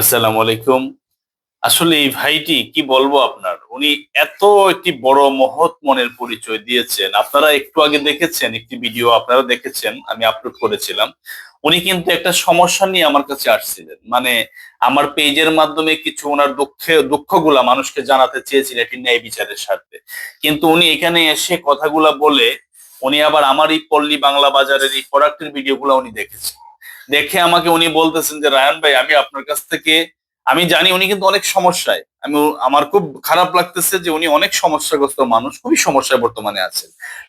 আসসালামু আলাইকুম। আসলে এই ভাইটি কি বলব আপনার? উনি এত একটি বড় মহৎ মনের পরিচয় দিয়েছেন। আপনারা একটু আগে দেখেছেন, একটি ভিডিও আপনারা দেখেছেন, আমি আপলোড করেছিলাম। উনি কিন্তু একটা সমস্যা নিয়ে আমার কাছে আসছিলেন। মানে আমার পেজের মাধ্যমে কিছু ওনার দুঃখে, দুঃখগুলা মানুষকে জানাতে চেয়েছিলেন এটি ন্যায় বিচারের স্বার্থে। কিন্তু উনি এখানে এসে কথাগুলা বলে, উনি আবার আমার এই পল্লী বাংলা বাজারের এই প্রোডাক্টের ভিডিওগুলো উনি দেখেছেন। দেখে আমাকে উনি বলতেছেন যে, রায়ন ভাই, আমি আপনার কাছ থেকে, আমি জানি উনি কিন্তু অনেক সমস্যায়। আমি আমার খুব খারাপ লাগতেছে যে উনি অনেক সমস্যাগ্রস্ত মানুষ, খুবই সমস্যায় বর্তমানে আছেন।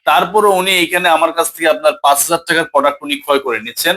তারপরও উনি এখানে আমার কাছ থেকে আপনার পাঁচ হাজার টাকার প্রোডাক্ট উনি ক্রয় করে নিচ্ছেন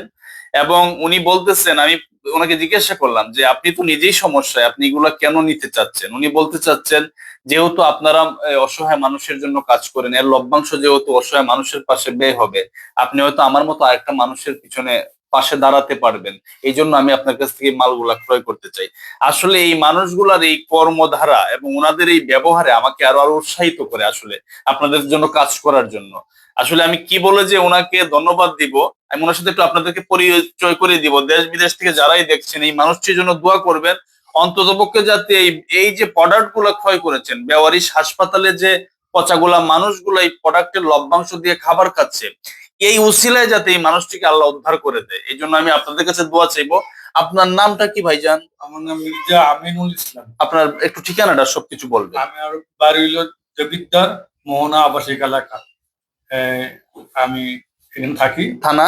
এবং উনি বলতেছেন, আমি ওনাকে জিজ্ঞাসা করলাম যে, আপনি তো নিজেই সমস্যায়, আপনি এগুলা কেন নিতে চাচ্ছেন? উনি বলতে চাচ্ছেন, যেহেতু আপনারা অসহায় মানুষের জন্য কাজ করেন, এর লভ্যাংশ যেহেতু অসহায় মানুষের পাশে ব্যয় হবে, আপনি হয়তো আমার মতো আরেকটা মানুষের পিছনে পাশে দাঁড়াতে পারবেন। এই জন্য আমি আপনার কাছ থেকে মালগুলা ক্রয় করতে চাই। আসলে এই মানুষগুলার এই কর্মধারা এবং ওনাদের এই ব্যবহারে আমাকে আরও আরও উৎসাহিত করে আসলে আপনাদের জন্য কাজ করার জন্য। আসলে আমি কি বলে যে ওনাকে ধন্যবাদ দিব, আমি ওনার সাথে একটু আপনাদেরকে পরিচয় করে দিব। দেশ বিদেশ থেকে যারাই দেখছেন, এই মানুষটির জন্য দোয়া করবেন। অন্ততপক্ষে যাতে এই এই যে প্রোডাক্টগুলা ক্রয় করেছেন, বেওয়ারিশ হাসপাতালে যে পচাগুলা মানুষগুলো এই প্রোডাক্টের লভ্যাংশ দিয়ে খাবার খাচ্ছে এই উসিলায় যাতে এই মানুষটিকে আল্লাহ উদ্ধার করে দেয়। এই জন্য আমি আপনাদের কাছে দোয়া চাইব। আপনার নামটা কি ভাইজান? আমার নাম মির্জা আমিনুল ইসলাম। আপনার একটু ঠিকানাটা সবকিছু বলবেন। আমি আর বাড়ি হইল দেবিদ্দার মোহনা আবাসিক এলাকা। আমি এখানে থাকি। থানা?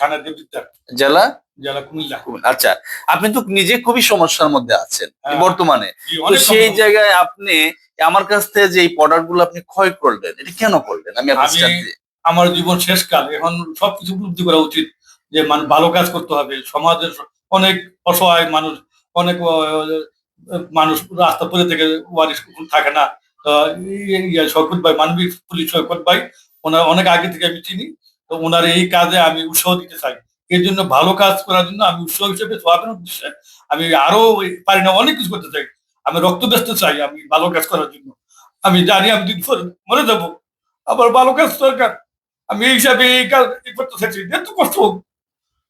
থানা দেবিদ্দার জেলা? জেলা কুমিল্লা। আচ্ছা আপনি তো নিজে খুবই সমস্যার মধ্যে আছেন হ্যাঁ। বর্তমানে। তো সেই জায়গায় আপনি আমার কাছ থেকে যে এই প্রোডাক্টগুলো আপনি ক্রয় করলেন এটা কেন করলেন? আমি আপনার আমার জীবন শেষকাল। এখন সবকিছু উপলব্ধি করা উচিত যে মানে ভালো কাজ করতে হবে। সমাজের অনেক অসহায় মানুষ, অনেক মানুষ রাস্তা পরে থেকে ওয়ারিশ থাকে না। তো এই- এই ভাই, মানবিক পুলিশ শওকত ভাই, ওনার অনেক আগে থেকে আমি চিনি। তো ওনার এই কাজে আমি উৎসাহ দিতে চাই। এই জন্য ভালো কাজ করার জন্য আমি উৎসাহ হিসেবে সোয়াবের উদ্দেশ্যে আমি আরও পারি না, অনেক কিছু করতে চাই। আমি রক্ত ব্যস্ত চাই আমি ভালো কাজ করার জন্য। আমি জানি আমি দিন মরে যাব। আবার ভালো কাজ দরকার। আমি এই হিসাবে এই কাজ করতে চাইছি এত কষ্ট।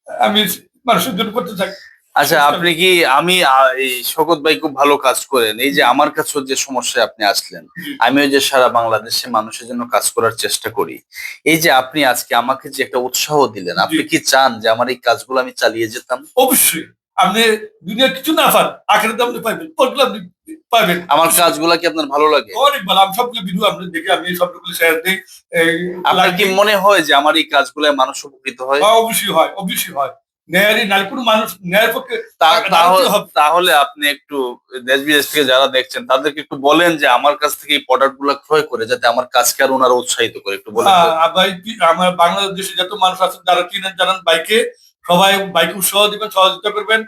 আমি মানুষের জন্য করতে চাই আচ্ছা আপনি কি আমি এই শকত ভাই খুব ভালো কাজ করেন। এই যে আমার কাছেও যে সমস্যায় আপনি আসলেন জি। আমিও যে সারা বাংলাদেশে মানুষের জন্য কাজ করার চেষ্টা করি। এই যে আপনি আজকে আমাকে যে একটা উৎসাহ দিলেন আপনি কি চান যে আমার এই কাজগুলো আমি চালিয়ে যেতাম? অবশ্যই। আপনি দুনিয়ার কিছু না পান আখের দাম পাইবেন। পাইবেন আমার কাজগুলা কি আপনার ভালো লাগে? অনেক ভালো। আমি সবগুলো ভিডিও আপনি দেখে আমি সবগুলো শেয়ার দিই। আপনার কি মনে হয় যে আমার এই কাজগুলো মানুষ উপকৃত হয়? হ্যাঁ, অবশ্যই হয় অবশ্যই হয়। ন্যায়েরই নারী কোনো মানুষ ন্যায়ের পক্ষে তাহলে আপনি একটু দেশ বিদেশ থেকে যারা দেখছেন তাদেরকে একটু বলেন যে আমার কাছ থেকে এই প্রোডাক্টগুলা ক্রয় করে যাতে আমার কাজকে আর ওনারা উৎসাহিত করে। একটু বলেন। কি- আমার বাংলাদেশে যত মানুষ আছে যারা চিনেন জানান বাইকে সবাই বাইকে উৎসাহ দিবেন সহযোগিতা করবেন।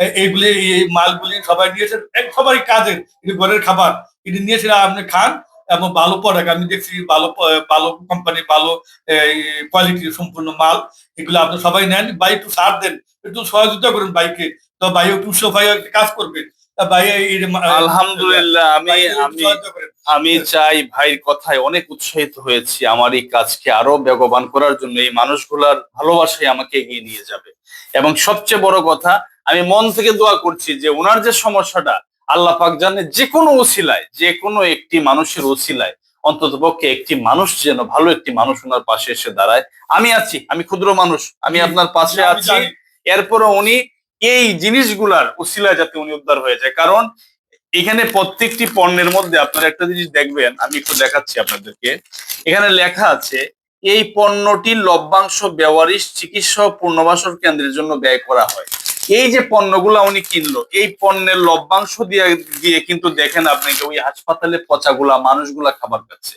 এইগুলি এই মালগুলি সবাই নিয়েছেন। এক- সবারই কাজের এটি ঘরের খাবার। এটি নিয়েছেন আপনি খান এবং ভালো প্রোডাক্ট আমি দেখছি ভালো ভালো কোম্পানি ভালো কোয়ালিটির সম্পূর্ণ মাল। এগুলো আপনি সবাই নেন। ভাই একটু সার দেন। একটু সহযোগিতা করেন বাইকে তো ভাই একটু ভাই কাজ করবে। ভাই আলহামদুলিল্লাহ আমি আমি। আমি চাই ভাইয়ের কথায় অনেক উৎসাহিত হয়েছি। আমার এই কাজকে আরও বেগবান করার জন্য। এই মানুষগুলার ভালোবাসাই আমাকে এগিয়ে নিয়ে যাবে। এবং সবচেয়ে বড় কথা আমি মন থেকে দোয়া করছি যে ওনার যে সমস্যাটা আল্লাহ পাক জানে যে কোনো ওসিলায় যে কোনো একটি মানুষের ওসিলায় অন্তত পক্ষে একটি মানুষ যেন ভালো একটি মানুষ ওনার পাশে এসে দাঁড়ায়। আমি আছি আমি ক্ষুদ্র মানুষ আমি আপনার পাশে আছি। জানি। এরপরও উনি এই জিনিসগুলার উসিলায় যাতে উনি উদ্ধার হয়ে যায়। কারণ এখানে প্রত্যেকটি পণ্যের মধ্যে আপনারা একটা জিনিস দেখবেন আমি একটু দেখাচ্ছি আপনাদেরকে। এখানে লেখা আছে এই পণ্যটির লভ্যাংশ ব্যবহারিক চিকিৎসা পুনর্বাসন কেন্দ্রের জন্য ব্যয় করা হয়। এই যে পণ্যগুলো উনি কিনলো, এই পণ্যের লভ্যাংশ দিয়ে দিয়ে কিন্তু দেখেন আপনাকে ওই হাসপাতালে পচাগুলা মানুষগুলা খাবার খাচ্ছে।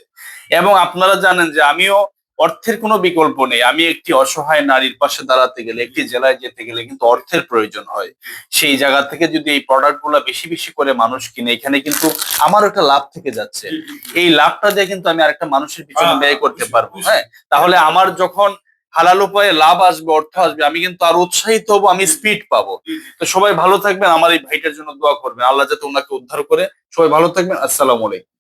এবং আপনারা জানেন যে আমিও অর্থের কোনো বিকল্প নেই। আমি একটি অসহায় নারীর পাশে দাঁড়াতে গেলে, একটি জেলায় যেতে গেলে কিন্তু অর্থের প্রয়োজন হয়। সেই জায়গা থেকে যদি এই প্রোডাক্টগুলা বেশি বেশি করে মানুষ কিনে, এখানে কিন্তু আমার একটা লাভ থেকে যাচ্ছে। এই লাভটা দিয়ে কিন্তু আমি আরেকটা মানুষের পিছনে ব্যয় করতে পারব হ্যাঁ? তাহলে আমার যখন হালাল উপায়ে লাভ আসবে অর্থ আসবে আমি কিন্তু আর উৎসাহিত হব আমি স্পিড পাবো। তো সবাই ভালো থাকবেন আমার এই ভাইটার জন্য দোয়া করবেন। আল্লাহ যাতে ওনাকে উদ্ধার করে। সবাই ভালো থাকবেন আসসালাম আলাইকুম।